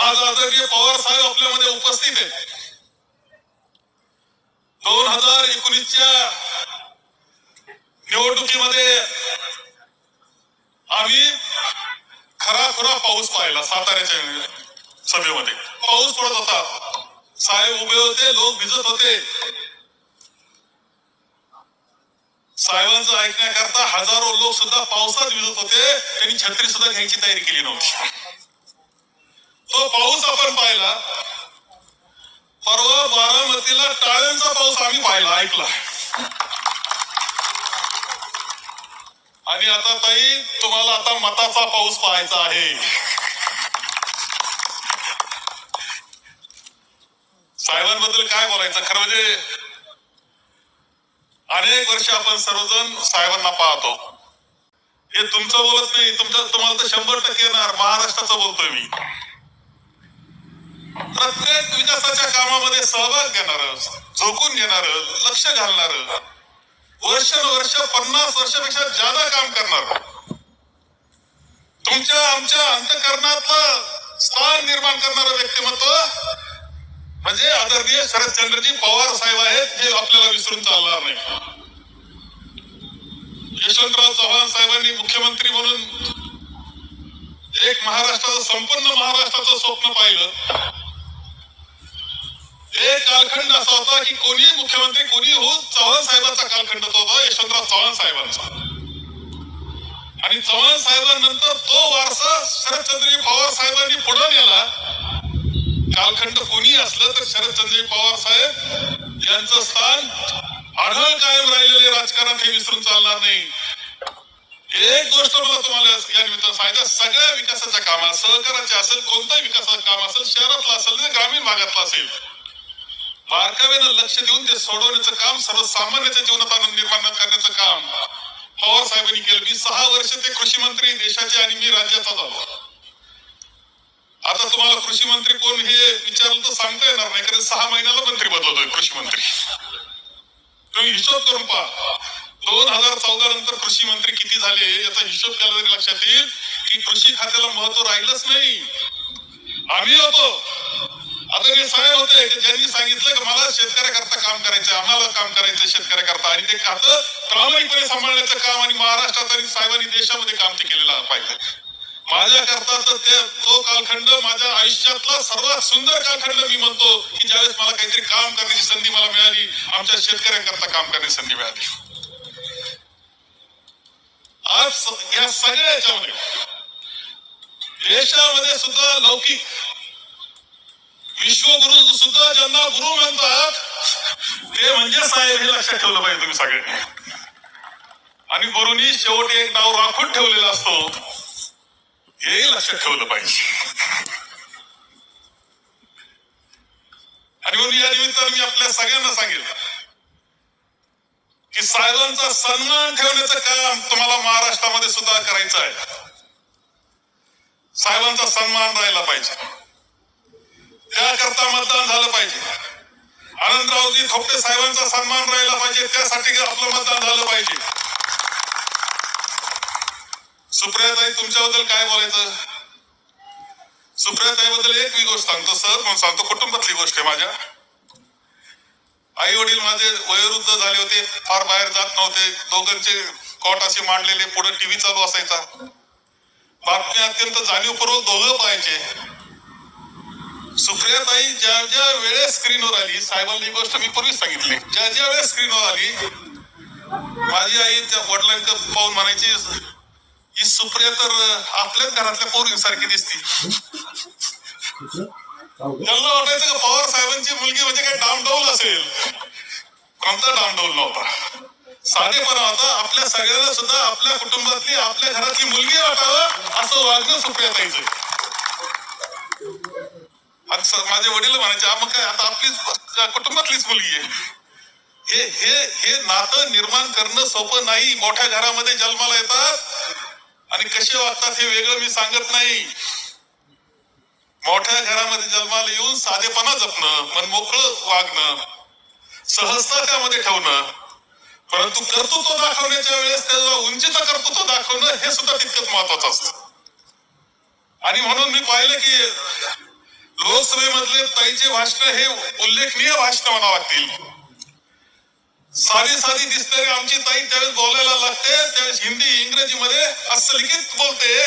आज आदरणीय पवार साहेब आपल्यामध्ये उपस्थित आहेत. दोन हजार एकोणीसच्या निवडणुकीमध्ये आम्ही खरा खुरा पाऊस पाहिला साताऱ्याच्या सभेमध्ये. पाऊस पडत होता. साहेब उभे होते लोक भिजत होते. साहेबांचं ऐकण्याकरता हजारो लोक सुद्धा पावसात भिजत होते. त्यांनी छत्री सुद्धा घ्यायची तयारी केली नव्हती. तो पाऊस आपण पाहिला. परवा बारामतीला टाळ्यांचा पाऊस आम्ही पाहिला ऐकला. आणि आता ताई तुम्हाला आता मताचा पाऊस पाहायचा आहे. साहेबांबद्दल काय बोलायचं? खरं म्हणजे अनेक वर्ष आपण सर्वजण साहेबांना पाहतो. हे तुमचं बोलत नाही तुमचं तुम्हाला तर शंभर टक्के येणार. महाराष्ट्राचं बोलतोय मी. प्रत्येक विकासाच्या कामामध्ये सहभाग घेणार झोकून घेणार लक्ष घालणार वर्षानुवर्ष पन्नास वर्षापेक्षा जादा काम करणार. तुमच्या आमच्या अंतकरणातलं स्थान निर्माण करणारं व्यक्तिमत्व म्हणजे आदरणीय शरदचंद्रजी पवार साहेब आहेत हे आपल्याला विसरून चालणार नाही. यशवंतराव चव्हाण साहेबांनी मुख्यमंत्री म्हणून एक महाराष्ट्राचं संपूर्ण महाराष्ट्राचं स्वप्न पाहिलं. एक कालखंड असा होता की कोणी मुख्यमंत्री कोणी हो चव्हाण साहेबांचा कालखंड तो होता यशवंतराव चव्हाण साहेबांचा. आणि चव्हाण साहेबांनंतर तो वारसा शरदचंद्रजी पवार साहेबांनी पुढे नेला. कालखंड कोणी असलं तर शरदचंद्रजी पवार साहेब यांचं स्थान आढळ कायम राहिलेले राजकारण हे विसरून चालणार नाही. एक गोष्ट मला तुम्हाला या निमित्तानं सांगितलं सगळ्या विकासाच्या कामात सहकाराचे असेल कोणताही विकासाचं काम असेल शहरातलं असेल ग्रामीण भागातलं असेल बारकाव्यानं लक्ष देऊन ते सोडवण्याचं काम सर्वसामान्याच्या जीवनात आनंद निर्माण करण्याचं काम. पवार साहेबांनी केलं. मी सहा वर्ष ते कृषी मंत्री देशाचे आणि मी राज्याचा झालो आता तुम्हाला कृषी मंत्री कोण हे विचारलं तर सांगता येणार नाही. कारण सहा महिन्याला मंत्री बदलतोय कृषी मंत्री. तुम्ही हिशोब करून पहा. दोन हजार चौदा नंतर कृषी मंत्री किती झाले याचा हिशोब केला तरी लक्षात येईल की कृषी खात्याला महत्त्व राहिलंच नाही. आम्ही होतो. आदरणीय साहेब होते की ज्यांनी सांगितलं की मला शेतकऱ्याकरता काम करायचं आम्हाला काम करायचं शेतकऱ्याकरता आणि ते खातं प्रामाणिकपणे सांभाळण्याचं काम आणि महाराष्ट्रात आणि साहेबांनी देशामध्ये काम ते केलेलं पाहिजे. माझ्या करता तर ते तो कालखंड माझ्या आयुष्यातला सर्वात सुंदर कालखंड मी म्हणतो की ज्यावेळेस मला काहीतरी काम करण्याची संधी मला मिळाली आमच्या शेतकऱ्यांकरता काम करण्याची संधी मिळाली. आज या सगळ्या याच्यामध्ये देशामध्ये सुद्धा लौकिक विश्वगुरु सुद्धा ज्यांना गुरु म्हणतात ते म्हणजे साहेब हे लक्षात ठेवलं पाहिजे तुम्ही सगळे. आणि गुरुनी शेवटी एक नाव राखून ठेवलेला असतो हे लक्षात ठेवलं पाहिजे. आणि म्हणून या निमित्तानं मी आपल्या सगळ्यांना सांगेल की? साहेबांचा सन्मान ठेवण्याचं काम तुम्हाला महाराष्ट्रामध्ये सुद्धा करायचं आहे. साहेबांचा सन्मान राहिला पाहिजे. त्याकरता मतदान झालं पाहिजे. आनंदरावजी थोपटे साहेबांचा सन्मान राहिला पाहिजे त्यासाठी आपलं मतदान झालं पाहिजे? सुप्रियाताई तुमच्याबद्दल काय बोलायचं? सुप्रियाताई बद्दल एक मी गोष्ट सांगतो सर म्हणून सांगतो कुटुंबातली गोष्ट आहे माझ्या. आई वडील माझे वयोवृद्ध झाले होते फार बाहेर जात नव्हते दोघांचे कॉट असे मांडलेले पुढे टीव्ही चालू असायचा. बातम्या अत्यंत जाणीवपूर्वक दोघं पाहायचे. सुप्रियाताई ज्या ज्या वेळेस स्क्रीनवर आली साहेबांनी ही गोष्ट मी पूर्वीच सांगितली. ज्या ज्या वेळेस स्क्रीनवर आली माझी आई त्या वडिलांचं पाहून म्हणायची ही सुप्रिया तर आपल्याच घरातल्या पोरींसारखी दिसती. त्यांना वाटायचं का पवार साहेबांची मुलगी म्हणजे काय डामडौल असेल. कोणता डामडौल नव्हता. साधेपणा होता आपल्या सगळ्याला सुद्धा आपल्या कुटुंबातली आपल्या घरातली मुलगी वाटावं असं वागणं सुप्रियाताईचं आणि माझे वडील म्हणायचे मग काय आता आपलीच कुटुंबातलीच मुलगी आहे. हे हे हे नातं निर्माण करणं सोपं नाही. मोठ्या घरामध्ये जन्माला येतात आणि कसे वागतात हे वेगळं मी सांगत नाही. मोठ्या घरामध्ये जन्माला येऊन साधेपणा जपणं मन मोकळं वागणं सहजता त्यामध्ये ठेवणं परंतु कर्तृत्व दाखवण्याच्या वेळेस त्याला उंचीचं कर्तृत्व दाखवणं हे सुद्धा तितकंच महत्वाचं असतं. आणि म्हणून मी पाहिलं की लोकसभेमधले ताईचे भाषण हे उल्लेखनीय भाषण म्हणावं वाटतील. साधी साधी दिसणारी आमची ताई? त्यावेळेस बोलायला लागते त्यावेळेस हिंदी इंग्रजीमध्ये असं लिखित बोलते.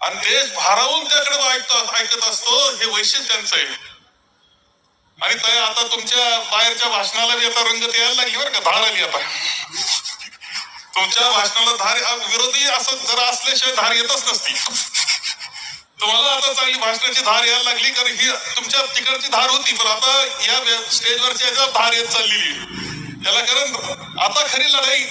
आणि देश भारावून त्याकडे ऐकतो ऐकत असतो हे वैशिष्ट्य त्यांचं आहे. आणि ताई आता तुमच्या बाहेरच्या भाषणाला बी आता रंगत यायला लागली बरं का धार आली आता. तुमच्या भाषणाला धार विरोधी असं जरा असल्याशिवाय धार येतच नसती. तुम्हाला आता चांगली भाषणाची धार यायला लागली कारण ही तुमच्या तिकडची धार होती पण आता या स्टेजवरची याच्या धार येत चाललेली त्याला कारण आता खरी लढाई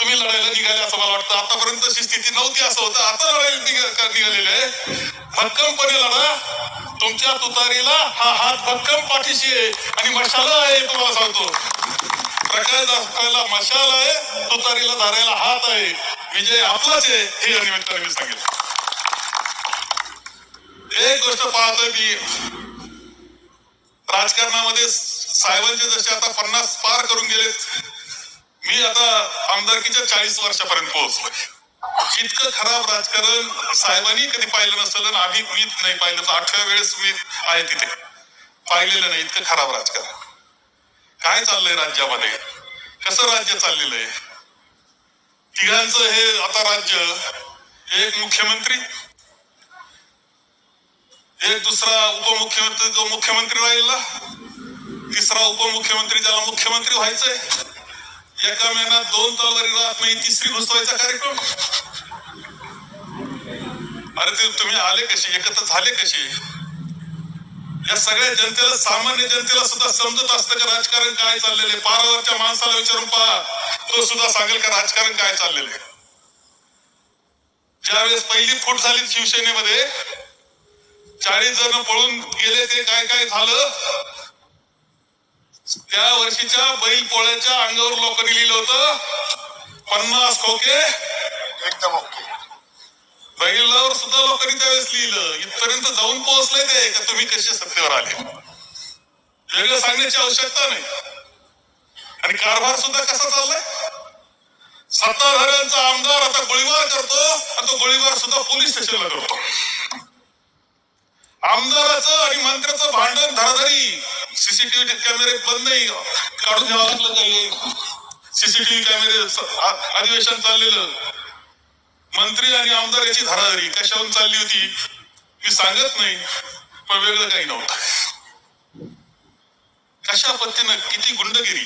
तुम्ही लढायला निघाले असं मला वाटतं. आतापर्यंत अशी स्थिती नव्हती असं होतं. आता लढायला निघा- निघालेले आहे. भक्कमपणे लढा. तुमच्या तुतारीला हा हात भक्कम पाठीशी आहे आणि मशाला आहे तुम्हाला सांगतो. प्रकाश दाखवायला मशाल आहे तुतारीला धारायला हात आहे. विजय आपलाच आहे हे या निमित्ताने मी सांगितलं एक गोष्ट पाहतोय मी. राजकारणामध्ये साहेबांचे जसे आता पन्नास पार करून गेलेत मी आता आमदारकीच्या चाळीस वर्षापर्यंत पोहोचलोय. इतकं खराब राजकारण साहेबांनी कधी पाहिलं नसलं आणि आम्ही मीच नाही पाहिलं. तर वेळेस मी आहे तिथे. पाहिलेलं नाही इतकं खराब राजकारण. काय चाललंय राज्यामध्ये? कसं राज्य चाललेलं आहे? तिघांचं हे आता राज्य एक मुख्यमंत्री एक दुसरा उपमुख्यमंत्री जो मुख्यमंत्री राहिला तिसरा उपमुख्यमंत्री ज्याला मुख्यमंत्री व्हायचंय एका महिन्यात दोन तलवारी राहत नाही तिसरी घुसवायचा कार्यक्रम. अरे ते तुम्ही आले कसे? एकत्र झाले कसे? या सगळ्या जनतेला सामान्य जनतेला सुद्धा समजत असतं का राजकारण काय चाललेलं आहे. पारावरच्या माणसाला विचारून पहा. तो सुद्धा सांगेल का राजकारण काय चाललेलं आहे? ज्यावेळेस पहिली फूट झाली शिवसेनेमध्ये चाळीस जण पळून गेले ते काय काय झालं? त्या वर्षीच्या बैल पोळ्याच्या अंगावर लोकांनी लिहिलं होतं पन्नास खोके एकदम ओके. बैलावर सुद्धा लोकांनी त्यावेळेस लिहिलं. इथपर्यंत जाऊन पोहोचले ते का तुम्ही कसे सत्तेवर आले? वेगळं सांगण्याची आवश्यकता नाही. आणि कारभार सुद्धा कसा चाललाय? सत्ताधाऱ्यांचा आमदार आता गोळीबार करतो आणि तो गोळीबार सुद्धा पोलीस स्टेशनला करतो. आमदाराचं आणि मंत्र्याचं भांडण धडाधडी सीसीटीव्ही कॅमेरे बंद नाही. काढून घ्यावं लागलं काही. सीसीटीव्ही कॅमेरे अधिवेशन चाललेलं. मंत्री आणि आमदार याची धडाधडी कशावरून चालली होती? मी सांगत नाही पण वेगळं काही नव्हतं. कशा पद्धतीनं किती गुंडगिरी?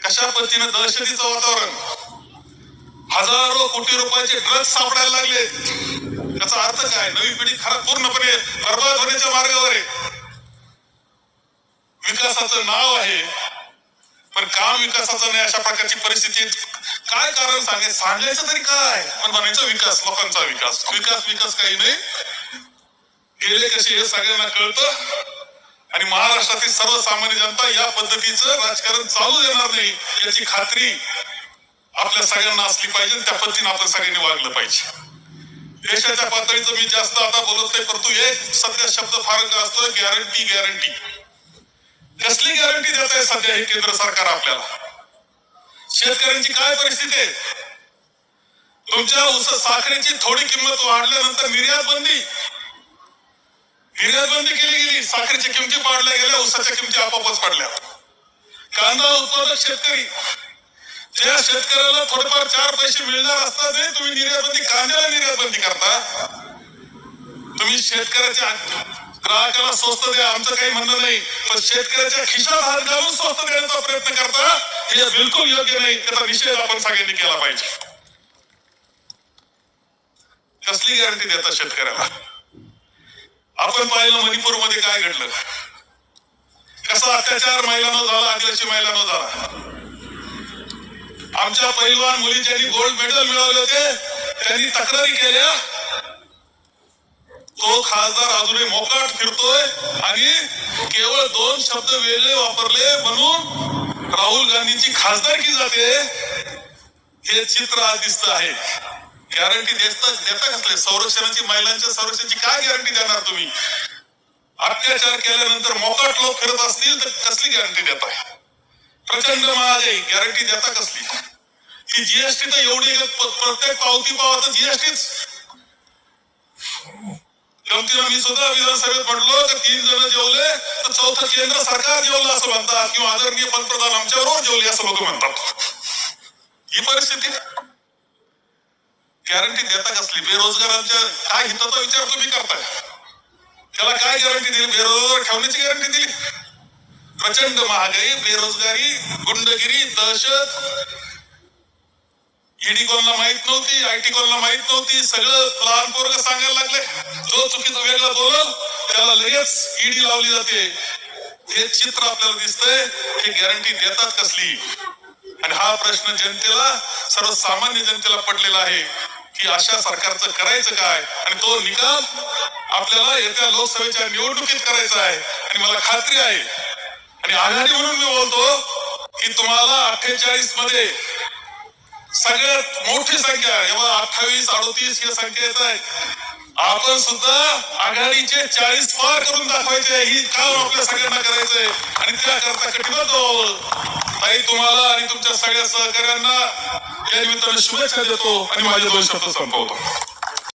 कशा पद्धतीनं दहशतीचं वातावरण? हजारो कोटी रुपयाचे ड्रग्ज सापडायला लागले. त्याचा अर्थ काय? नवी पिढी खरं पूर्णपणे बर्बाद होण्याच्या मार्गावर आहे. विकासाचं नाव आहे. पण काम विकासाचं नाही अशा प्रकारची परिस्थिती काय कारण सांगायचं? सांगायचं तरी काय? पण म्हणायचं विकास लोकांचा विकास. विकास विकास काही नाही. गेले कसे हे सगळ्यांना कळतं. आणि महाराष्ट्रातील सर्वसामान्य जनता या पद्धतीचं राजकारण चालू देणार नाही. याची खात्री आपल्या सगळ्यांना असली पाहिजे त्या पद्धतीने आपण सगळ्यांनी वागलं पाहिजे. देशाच्या पातळीचं मी जास्त आता बोलत नाही परंतु एक सध्या शब्द फार असतो गॅरंटी गॅरंटी कसली गॅरंटी देत आहे सध्या हे केंद्र सरकार आपल्याला? शेतकऱ्यांची काय परिस्थिती आहे? तुमच्या उस साखरेची थोडी किंमत वाढल्यानंतर निर्यात बंदी. निर्यात बंदी केली गेली साखरेच्या किमती वाढल्या गेल्या उसाच्या किमती आपोआपच पडल्या. कांदा उत्पादक शेतकरी ज्या शेतकऱ्याला थोडेफार चार पैसे मिळणार असतात ते तुम्ही निर्यातबंदी कांद्याला निर्यातबंदी करता. तुम्ही शेतकऱ्याच्या ग्राहकाला स्वस्त द्या आमचं काही म्हणणं नाही. पण शेतकऱ्याच्या खिशात हात घालून स्वस्त देण्याचा प्रयत्न करता हे बिलकुल योग्य नाही. त्याचा निषेध आपण सगळ्यांनी केला पाहिजे. कसली गॅरंटी देता शेतकऱ्याला? आपण पाहिलं मणिपूरमध्ये काय घडलं? कसा अत्याचार महिलांना झाला आदिवासी महिलांना झाला. आमच्या पहिलवान मुली ज्यांनी गोल्ड मेडल मिळवले होते त्यांनी तक्रारी केल्या. तो खासदार अजूनही मोकाट फिरतोय आणि केवळ दोन शब्द वेगळे वापरले म्हणून राहुल गांधींची खासदारकी जाते हे चित्र आज दिसत आहे. गॅरंटी देता देता कसले? संरक्षणाची महिलांच्या संरक्षणाची काय गॅरंटी देणार तुम्ही? अत्याचार केल्यानंतर मोकाट लोक फिरत असतील तर कसली गॅरंटी देताय? प्रचंड महागाई गॅरंटी देता कसली? ती जीएसटी तर एवढी प्रत्येक पावती पाव तर जीएसटीच गमतीला मी सुद्धा विधानसभेत म्हटलो तर तीन जण जेवले तर चौथं केंद्र सरकार जेवलं असं म्हणतात किंवा आदरणीय पंतप्रधान आमच्याबरोबर जेवले असं लोक म्हणतात. ही परिस्थिती गॅरंटी देता कसली? बेरोजगारांच्या काय हिताचा विचार तुम्ही करताय? त्याला काय गॅरंटी दिली? बेरोजगार ठेवण्याची गॅरंटी दिली? प्रचंड महागाई बेरोजगारी गुंडगिरी दहशत. ईडी कोणाला माहीत नव्हती आयटी कोणाला माहीत नव्हती सगळं लहान पोरग सांगायला लागले. जो चुकीचं वेगळं बोलल त्याला लगेच ईडी लावली जाते. हे चित्र आपल्याला दिसतंय हे गॅरंटी देतात कसली? आणि हा प्रश्न जनतेला सर्वसामान्य जनतेला पडलेला आहे की अशा सरकारचं करायचं काय? आणि तो निकाल आपल्याला येत्या लोकसभेच्या निवडणुकीत करायचा आहे. आणि मला खात्री आहे आणि आघाडी म्हणून मी बोलतो की तुम्हाला अठ्ठेचाळीसमध्ये सगळ्यात मोठी संख्या एवढा अठ्ठावीस अडोतीस या संख्या येत आहेत. आपण सुद्धा आघाडीचे चाळीस पार करून दाखवायचे. ही काम आपल्या सगळ्यांना करायचंय. आणि त्याकरता कटिबद्ध व्हावं. ताई तुम्हाला आणि तुमच्या सगळ्या सहकार्यांना या निमित्तानं शुभेच्छा देतो आणि माझे दोन शब्द संपवतो.